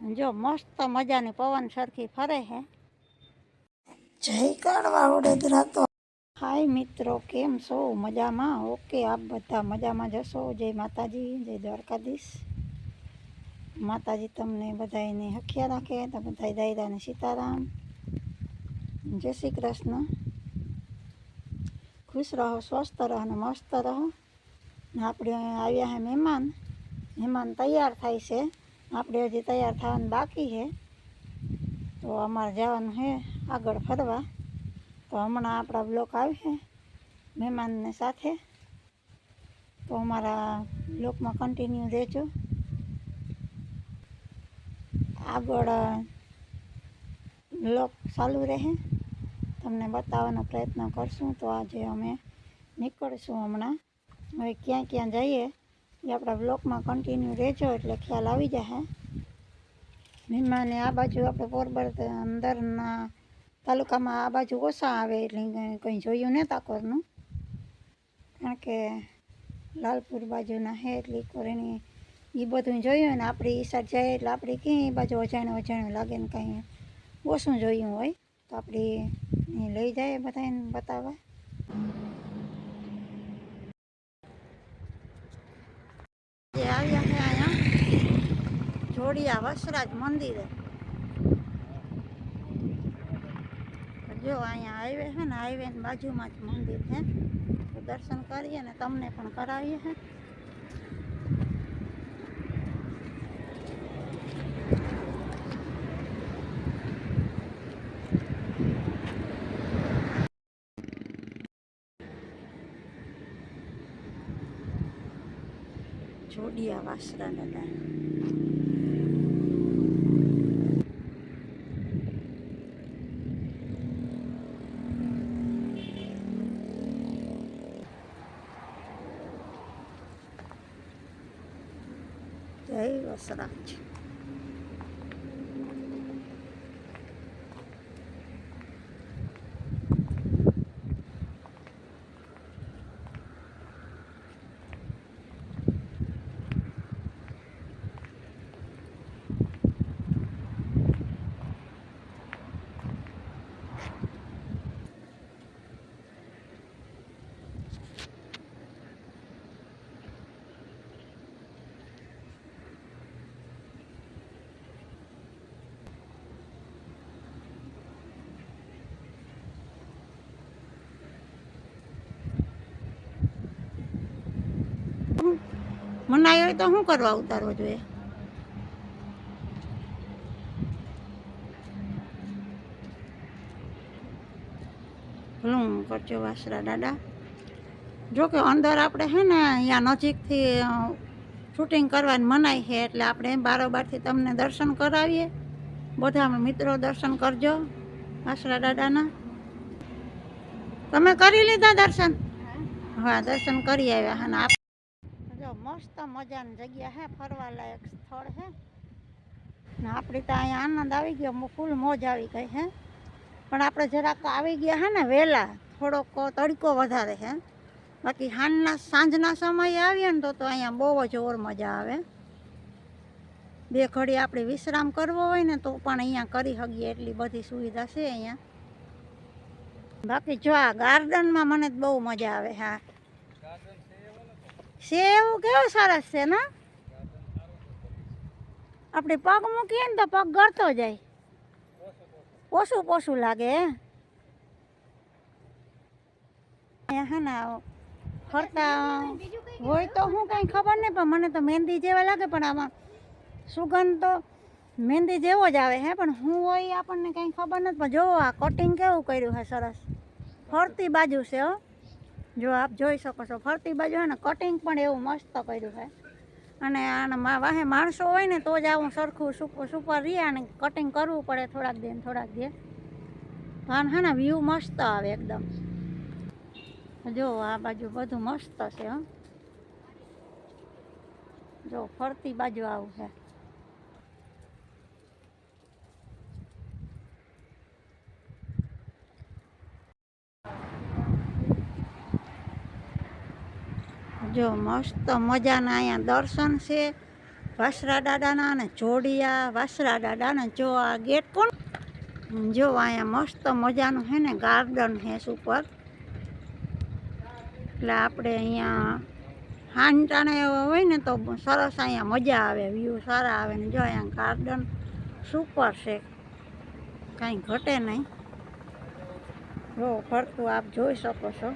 જો મસ્ત મજાની પવન સરખી ફરે છે જય કાળવા વડોદરા તો. હાય મિત્રો કેમ છો? મજામાં? ઓકે આપ બધા મજામાં જશો જય માતાજી જય દ્વારકાધીશ. માતાજી તમને બધાને હખ્યા રાખે તો બધા દાયરાને સીતારામ. જય શ્રી કૃષ્ણ. ખુશ રહો સ્વસ્થ રહો અને મસ્ત રહો. આપણે આવ્યા હે મહેમાન. મહેમાન તૈયાર થાય છે. આપણે હજી તૈયાર થવાનું બાકી છે. તો અમારે જવાનું છે આગળ ફરવા. તો હમણાં આપણા બ્લોક આવશે મહેમાનને સાથે. તો અમારા બ્લોકમાં કન્ટિન્યુ રહેજો. આગળ, બ્લોક ચાલુ રહે. તમને બતાવવાનો પ્રયત્ન કરશું તો આજે અમે નીકળશું હમણાં. હવે ક્યાં ક્યાં જઈએ એ આપણા બ્લોકમાં કન્ટિન્યુ રહેજો એટલે ખ્યાલ આવી જશે મહેમાને આ બાજુ આપણે પોરબંદર અંદરના તાલુકામાં આ બાજુ ઓછા આવે એટલે કંઈ- જોયું ને તાકોરનું? કારણ કે લાલપુર બાજુના હે એટલે કોર એની એ બધું જોયું ને આપણી એ સાઈડ જાય એટલે આપણે ક્યાંય બાજુ અજાણ્યું અજાણ્યું લાગે ને કંઈ ઓછું જોયું હોય તો આપણે લઈ જાય બધાને બતાવવા. આવ્યા છે અહીંયા જોડિયા વસરાજ મંદિરે. જો અહીંયા હાઈવે છે ને હાઈવેની બાજુમાં જ મંદિર છે. દર્શન કરીએ ને તમને પણ કરાવીએ છે જોડિયા વાસરા દાદા જય વસરાજ મનાય હોય તો શું કરવા ઉતારવો જોઈએ? ભલું કરજો વાસરા દાદા. જો કે અંદર આપણે હે ને અહીંયા નજીકથી શૂટિંગ કરવાની મનાય છે એટલે આપણે બારોબારથી તમને દર્શન કરાવીએ. બધા મિત્રો દર્શન કરજો વાસરા દાદાના. તમે કરી લીધા દર્શન? હા. દર્શન કરી આવ્યા અને આપ મસ્ત મજાની જગ્યા હે, ફરવા લાયક સ્થળ હે. ને આપણી તો અહીંયા આનંદ આવી ગયો ફૂલ મોજ આવી ગઈ હે. પણ આપણે જરાક આવી ગયા હે ને વહેલા, થોડોક તડકો વધારે હે. બાકી હાંજના સાંજના સમયે આવીએ ને તો તો અહીંયા બહુ જ ઓર મજા આવે. બે ઘડી આપણે વિશ્રામ કરવો હોય ને તો પણ અહીંયા કરી શકીએ, એટલી બધી સુવિધા છે અહીંયા. બાકી જો આ ગાર્ડનમાં મને બહુ મજા આવે, હા. છે કેવો સરસ છે, ને? આપણે પગ મૂકીએ ને તો પગ ગળતો જાય. પોસું પોસું લાગે, હે? હે ને ફરતા હોય તો હું કાંઈ ખબર નહીં, પણ મને તો મહેંદી જેવા લાગે, પણ આમાં સુગંધ તો મહેંદી જેવો જ આવે, હે? પણ હું હોય આપણને કાંઈ ખબર નથી, પણ જોવો આ કટિંગ કેવું કર્યું છે સરસ. ફરતી બાજુ છે, હો. જો આપ જોઈ શકો છો, ફરતી બાજુ ને કટિંગ પણ એવું મસ્ત કર્યું છે. અને આના વાહે માણસો હોય ને તો જ આવું સરખું સુપર સુપર રહે અને કટિંગ કરવું પડે થોડાક દે થોડાક દે પણ હા ને વ્યૂ મસ્ત આવે એકદમ. જો આ બાજુ બધું મસ્ત છે, હં. જો ફરતી બાજુ આવું છે. જો મસ્ત મજાના અહીંયા દર્શન છે. વાસરા દાદાના અને જોડિયા વાસરા દાદાને જો આ ગેટ કોણ? જો અહીંયા મસ્ત મજાનું છે ને ગાર્ડન છે સુપર એટલે આપણે અહીંયા હાંટાણે હોય ને તો સરસ અહીંયા મજા આવે વ્યૂ સારા આવે ને જો અહીંયા ગાર્ડન સુપર છે. કાંઈ ઘટે નહીં. જો ફરતું આપ જોઈ શકો છો.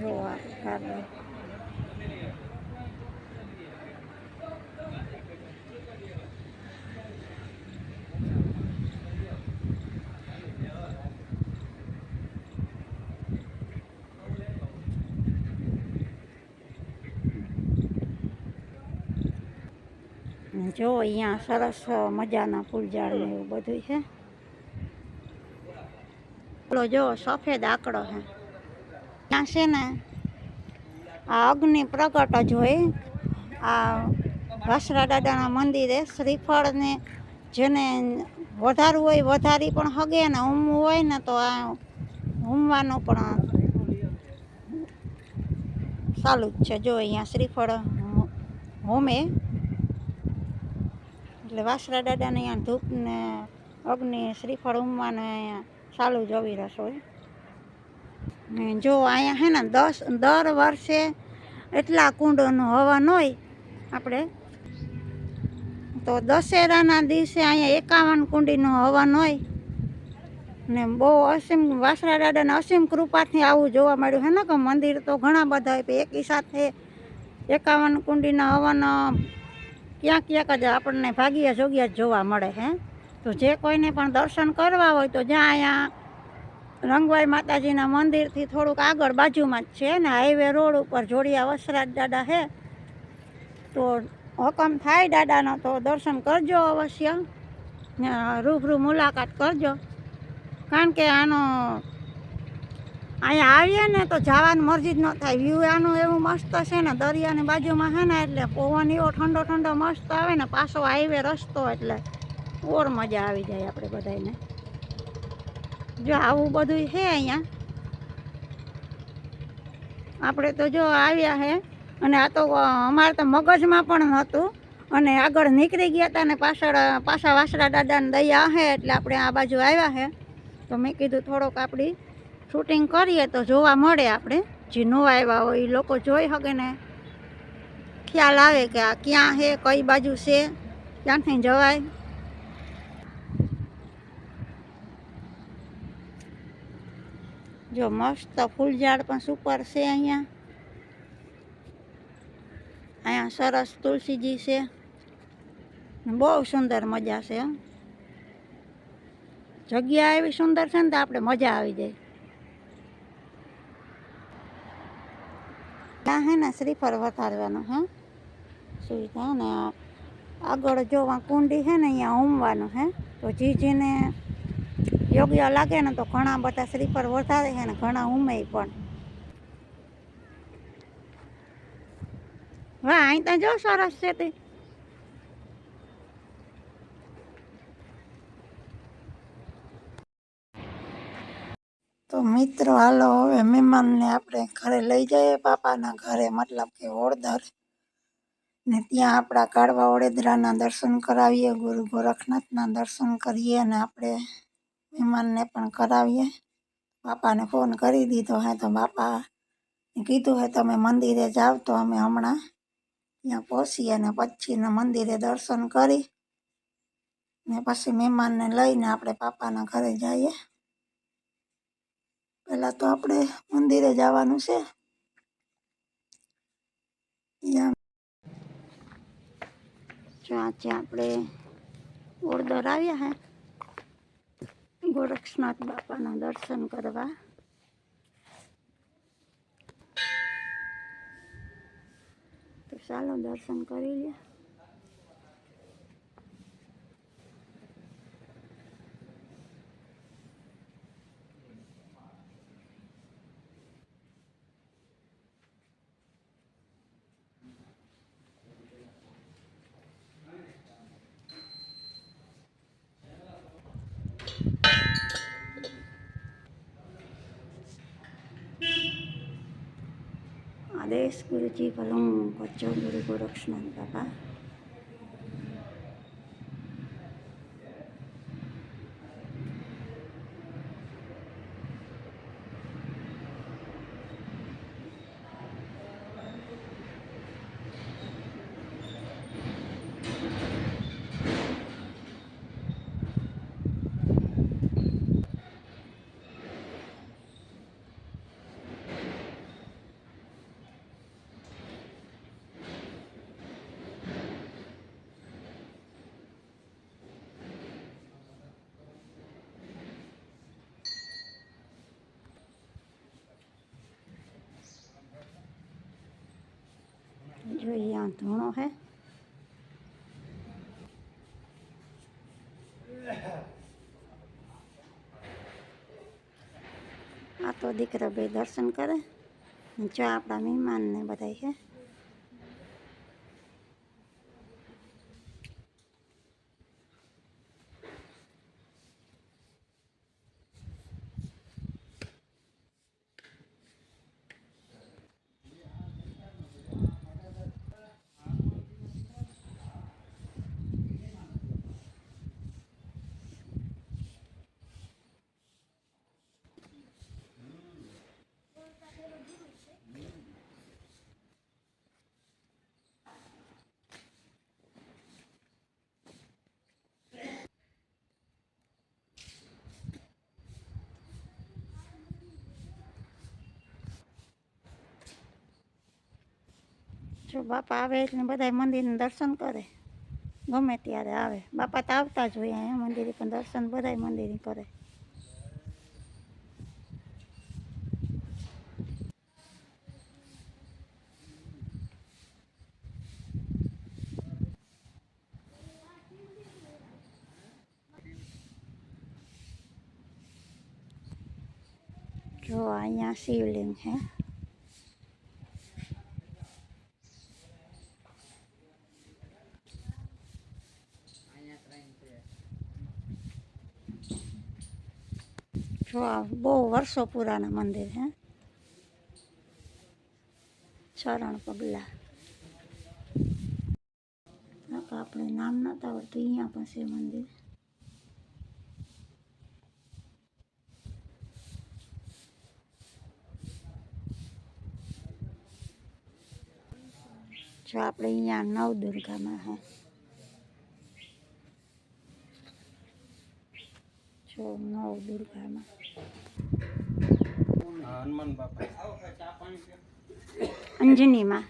જો આ ગાર્ડન ને જો, અહીંયા સરસ મજાના ફૂલઝાડ ને એવું બધું છે. પેલો જો, સફેદ આકડો છે. ત્યાં છે ને, આ અગ્નિ પ્રગટ જ હોય. આ વાસરા દાદાના મંદિરે શ્રીફળને જેને વધારવું હોય વધારી પણ હગે ને ઉમવું હોય ને તો આ ઉમવાનું પણ ચાલુ જ છે. જો અહીંયા શ્રીફળ હોમે, એટલે વાસરા દાદાને અહીંયા ધૂપને, અગ્નિ, શ્રીફળ ઉમવાને અહીંયા ચાલુ જ આવી રસોઈ ને જો અહીંયા હે ને દસ, દર વર્ષે એટલા કુંડોનું હવન હોય આપણે, તો દશેરાના દિવસે અહીંયા એકાવન કુંડીનું હવન હોય. ને બહુ અસીમ વાસરા દાદાને અસીમ કૃપાથી આવું જોવા મળ્યું હે ને કે મંદિર તો ઘણા બધા હોય એકી સાથે એકાવન કુંડીના હવન ક્યાંક ક્યાંક જ આપણને ભાગ્યા જોગ્યા જ જોવા મળે હે. તો જે કોઈને પણ દર્શન કરવા હોય તો જ્યાં અહીંયા રંગવાઈ માતાજીના મંદિરથી થોડુંક આગળ બાજુમાં જ છે ને હાઈવે રોડ ઉપર જોડિયા વસરાજ દાદા છે તો હુકમ થાય દાદાનો તો દર્શન કરજો અવશ્ય. રૂબરૂ મુલાકાત કરજો. કારણ કે આનો અહીંયા આવીએ ને તો જવાની મરજી જ ન થાય. વ્યૂ આનું એવું મસ્ત છે ને દરિયાની બાજુમાં છે ને એટલે પવન એવો ઠંડો ઠંડો મસ્ત આવે ને પાછો હાઈવે રસ્તો એટલે ઓર મજા આવી જાય આપણે બધાને જો આવું બધું છે અહીંયા. આપણે તો જો આવ્યા છે અને આ તો અમારે તો મગજમાં પણ નહોતું અને આગળ નીકળી ગયા હતા ને પાછળ પાછા વાસરા દાદાને દયા છે એટલે આપણે આ બાજુ આવ્યા છે તો મેં કીધું થોડોક આપણી શૂટિંગ કરીએ તો જોવા મળે આપણે. જે ન આવ્યા હોય એ લોકો જોઈ શકે ને. ખ્યાલ આવે કે આ ક્યાં છે કઈ બાજુ છે, ક્યાંથી જવાય. જો મસ્ત ફૂલઝાડ પણ સુપર છે અહીંયા. અહીંયા સરસ તુલસીજી છે. બહુ સુંદર મજા છે. જગ્યા એવી સુંદર છે ને તો આપણે મજા આવી જાય. ત્યાં હે ને શ્રીફળ વધારવાનું હે. સુવિધા ને, આગળ જોવા કુંડી છે ને, અહીંયા હોમવાનું હે. તો જીજીને યોગ્ય લાગે ને તો ઘણા બધા શ્રીફળ વધારે છે ને ઘણા ઉમે પણ. વાહ, અહીં ત્યાં જો સરસ છે તે. તો મિત્રો, હાલો, હવે મહેમાનને આપણે ઘરે લઈ જઈએ પાપાના ઘરે, મતલબ કે ઓળદર ને ત્યાં આપણા કાળવા ઓળેદરાના દર્શન કરાવીએ, ગુરુ ગોરખનાથના દર્શન કરીએ અને આપણે મહેમાનને પણ કરાવીએ. બાપાને ફોન કરી દીધો હે તો બાપા કીધું હે, તમે મંદિરે જાઓ તો અમે હમણાં ત્યાં પહોંચીએ અને પછીના મંદિરે દર્શન કરી ને પછી મહેમાનને લઈને આપણે પાપાના ઘરે જઈએ. પહેલાં તો આપણે મંદિરે જવાનું છે. જો આજે આપણે ઓર્ડર આવ્યા હે. ગોરક્ષનાથ બાપાના દર્શન કરવા. તો ચાલો દર્શન કરી લે આદેશ ગુરુજી ભલું કરજો ગુરુ ગોરક્ષનાથ બાબા જો આ ધૂણો હે આ તો દીકરા બે દર્શન કરે જો આપણા મહેમાન ને બધા છે જો બાપા આવે એટલે બધા મંદિરનું દર્શન કરે. ગમે ત્યારે આવે. બાપા તો આવતા જ હોય અહીંયા મંદિરે, પણ દર્શન બધા મંદિરે કરે. જો અહીંયા શિવલિંગ છે. જો આ બહુ વર્ષો પુરાના મંદિર હે ચરણ પગલા નકર આપણે નામ નતા આવડતું અહીંયા પણ છે મંદિર જો આપણે અહીંયા નવ દુર્ગામાં હે જો નવ દુર્ગામાં. હા, હનુમાન બાપા. અંજનીમાં.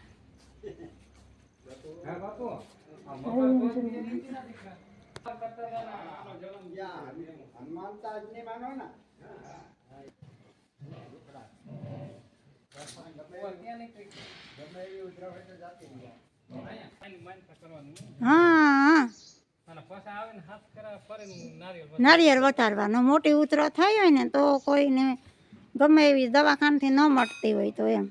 હા. નારિયેળ નારિયેળ મોટી ઉતરો થઈ હોય ને તો કોઈને ગમે એવી દવાખાનથી ન મળતી હોય તો એમ.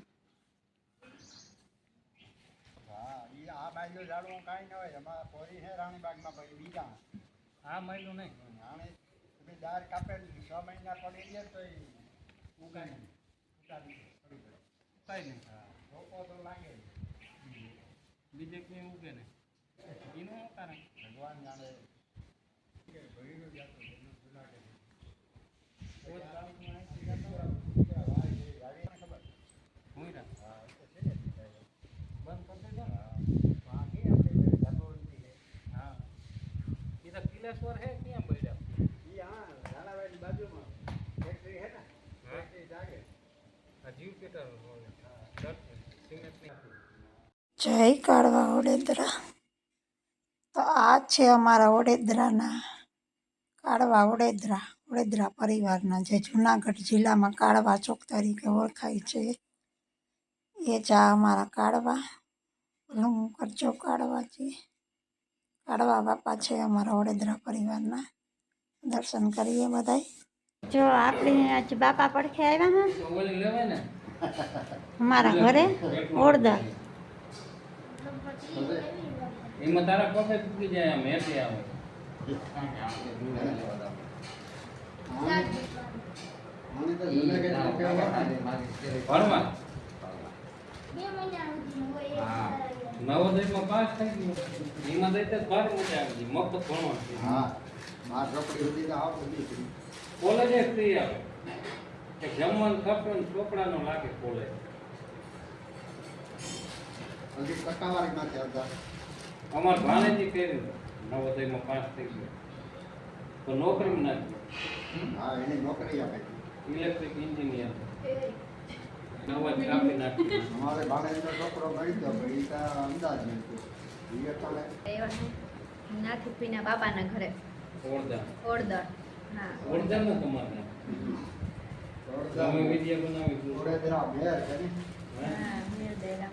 બીજે મહિનું નહીં. કઈ ઉગે ને એનું શું કારણ હું રા. બંધ કરી દેજો ને. હા એ તો કિલેશ્વર હે ક્યાં પડ્યા આ જીવ પેટર સિમેન્ટની જય કાળવા વડોદરા તો આ છે અમારા વડોદરાના કાળવા વડોદરા વડોદરા પરિવારના જે જુનાગઢ જિલ્લામાં કાળવા ચોક તરીકે ઓળખાય છે. એ જ આ અમારા કાળવા ભલું કરજો કાળવાજી કાળવા બાપા છે અમારા વડોદરા પરિવારના. દર્શન કરીએ બધાય. જો આપણે આજ બાપા પડખે આવ્યા હા. અમારા ઘરે ઓળદા એમાં તારા કોફે તૂટી જાય આમ હેઠે આવે. નવોદયમાં પાસ થઈ ગયું. એમાં દઈ તો ભારે મજા આવી ગઈ મફત ભણવા હા માર ચોપડી સુધી તો આવતું નથી. કોલેજે ફ્રી આવે. કે જમવાનું ખર્ચો ને ચોપડાનો લાગે કોલેજ. હજી ટકાવારી નથી આવતા. અમાર ભાણેજી કહેવું નવોદયમાં પાસ થઈ ગયો. તો નોકરીમાં નાખ્યો હા એને નોકરી આપે ઇલેક્ટ્રિક એન્જિનિયર. નવા કાપી નાખ્યું અમારે ભાણેજનો છોકરો મળી ગયો પણ એ તો અમદાવાદ નથી. એ તો નાથી પીના બાપાના ઘરે. ઓરદા ઓળદર હા. ઓરદા ને તમારે તમે વિદ્યા બનાવી. થોડે મેર કરી. હા મેળ દેલા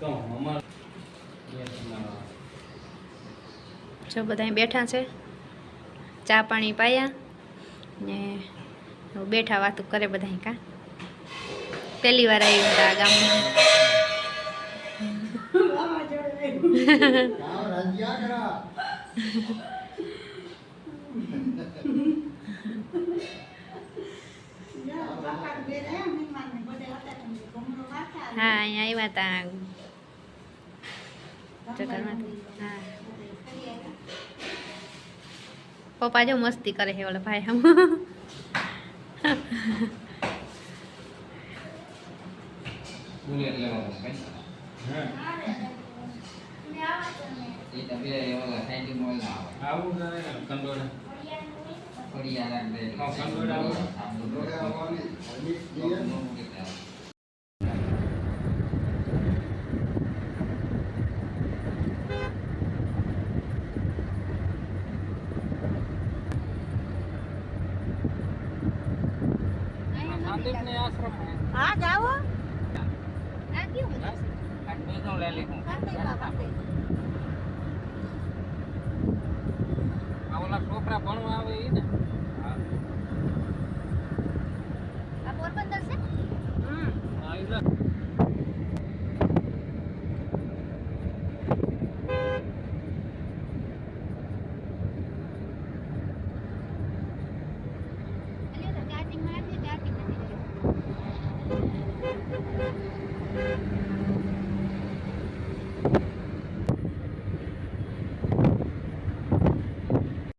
તો અમાર. જો બધા બેઠા છે. ચા પાણી પાયા ને બેઠા વાતું કરે બધા કા. પહેલી વાર આવી હતા ગામમાં. હા, અહીંયા આવ્યા હતા ચક્કરમાંથી હા. પપ્પા જો મસ્તી કરે છે ઓલા ભાઈ આવે આવું કરે ને કંડોળા ફળિયા રાખ દે હા, કંદોડા આવે. જોડે આવવાની હજી જઈએ ને. સંદીપને આશ્રમ હે. હા જાઓ કાંઈ બેસો લઈ લીધું આ ઓલા છોકરા ભણવા આવે એ ને.